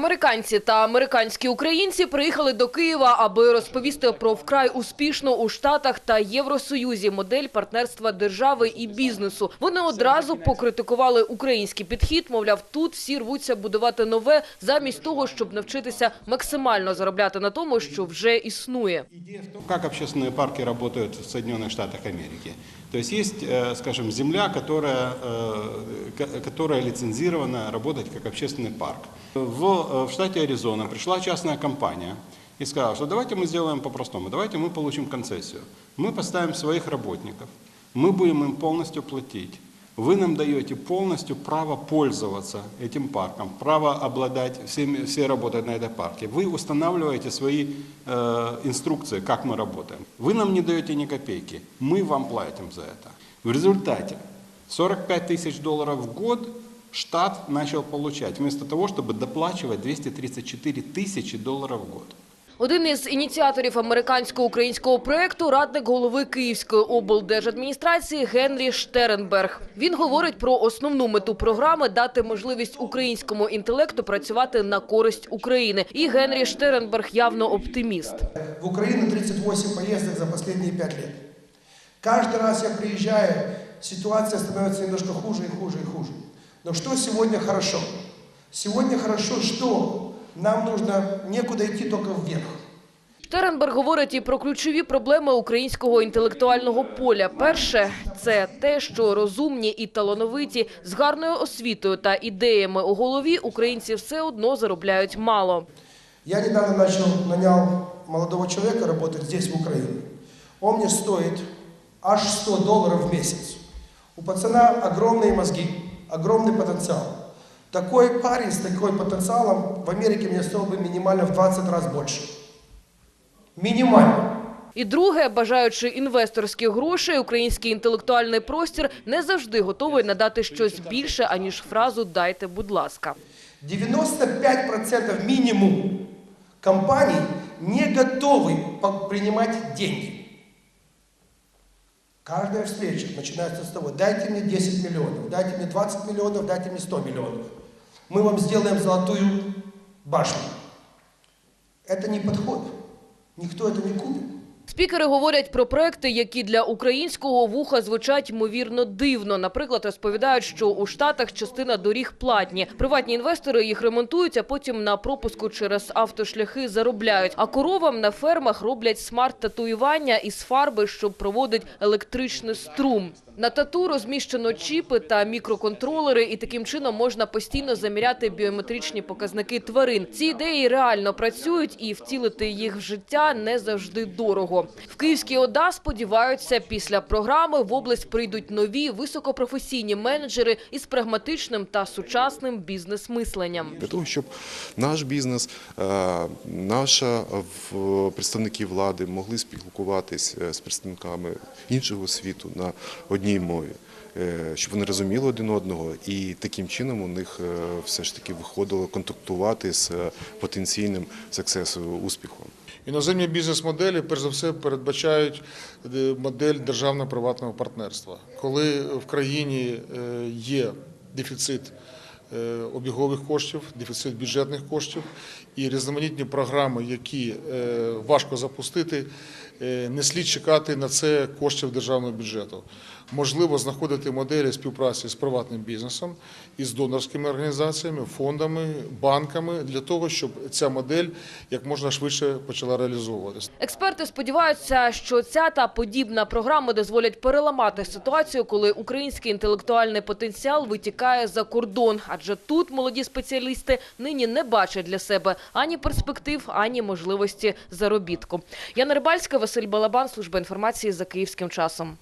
Американці та американські українці приїхали до Києва, аби розповісти про вкрай успішну у Штатах та Євросоюзі модель партнерства держави і бізнесу. Вони одразу покритикували український підхід. Мовляв, тут всі рвуться будувати нове, замість того, щоб навчитися максимально заробляти на тому, що вже існує. Как общественные парки работают в Соединенных Штатах Америки? То есть есть, э, скажем, земля, которая, э, ко- которая лицензирована работать как общественный парк. В, э, в штате Аризона пришла частная компания и сказала, что давайте мы сделаем по-простому, давайте мы получим концессию. Мы поставим своих работников, мы будем им полностью платить. Вы нам даете полностью право пользоваться этим парком, право обладать всеми, все работать на этом парке. Вы устанавливаете свои э, инструкции, как мы работаем. Вы нам не даете ни копейки, мы вам платим за это. В результате 45 тысяч долларов в год штат начал получать, вместо того, чтобы доплачивать 234 тысячи долларов в год. Один із ініціаторів американсько-українського проекту – радник голови Київської облдержадміністрації Генрі Штеренберг. Він говорить про основну мету програми – дати можливість українському інтелекту працювати на користь України. І Генрі Штеренберг явно оптиміст. В Украину 38 поездок за последние 5 лет. Каждый раз я приезжаю, ситуация становится немножко хуже и хуже и хуже. Но что сегодня хорошо? Сегодня хорошо, что нам нужно некуда идти только вверх. Штеренберг говорить і про ключові проблеми українського інтелектуального поля. Перше – це те, що розумні і талановиті, з гарною освітою та ідеями у голові українці все одно заробляють мало. Я недавно начал, нанял молодого человека работать здесь, в Украине. Он мне стоит аж 100 долларов в месяц. У пацана огромные мозги, огромный потенциал. Такой парень с такой потенциалом в Америке мне стоил бы минимально в 20 раз больше. Минимально. І друге, бажаючи інвесторських грошей, український інтелектуальний простір не завжди готовий надати щось більше, аніж фразу «дайте, будь ласка». 95% минимум компаний не готовы по- принимать деньги. Каждая встреча начинается с того, дайте мне 10 миллионов, дайте мне 20 миллионов, дайте мне 100 миллионов. Мы вам сделаем золотую башню. Это не подход. Никто это не купит. Спікери говорять про проекти, які для українського вуха звучать ймовірно дивно. Наприклад, розповідають, що у Штатах частина доріг платні. Приватні інвестори їх ремонтують, а потім на пропуску через автошляхи заробляють. А коровам на фермах роблять смарт-татуювання із фарби, що проводить електричний струм. На тату розміщено чіпи та мікроконтролери, і таким чином можна постійно заміряти біометричні показники тварин. Ці ідеї реально працюють, і втілити їх в життя не завжди дорого. В Київській ОДА сподіваються, після програми в область прийдуть нові високопрофесійні менеджери із прагматичним та сучасним бізнес-мисленням. для того, щоб наш бізнес, е, наша в- представники влади могли спілкуватись е, з представниками іншого світу на одній мові. е, Щоб вони розуміли один одного, і таким чином у них все ж таки виходило контактувати з потенційним сексесом, успіхом. Іноземні бізнес-моделі, перш за все, передбачають е, модель державно-приватного партнерства. Коли в країні е, є дефіцит е, обігових коштів, дефіцит бюджетних коштів і різноманітні програми, які важко запустити, не слід чекати на це коштів державного бюджету. Можливо знаходити моделі співпраці з приватним бізнесом із донорськими організаціями, фондами, банками для того, щоб ця модель як можна швидше почала реалізовуватися. Експерти сподіваються, що ця та подібна програми дозволять переламати ситуацію, коли український інтелектуальний потенціал витікає за кордон. Адже тут молоді спеціалісти нині не бачать для себе ані перспектив, ані можливості заробітку. Яна Рибальська, Василь Балабан, служба інформації за київським часом.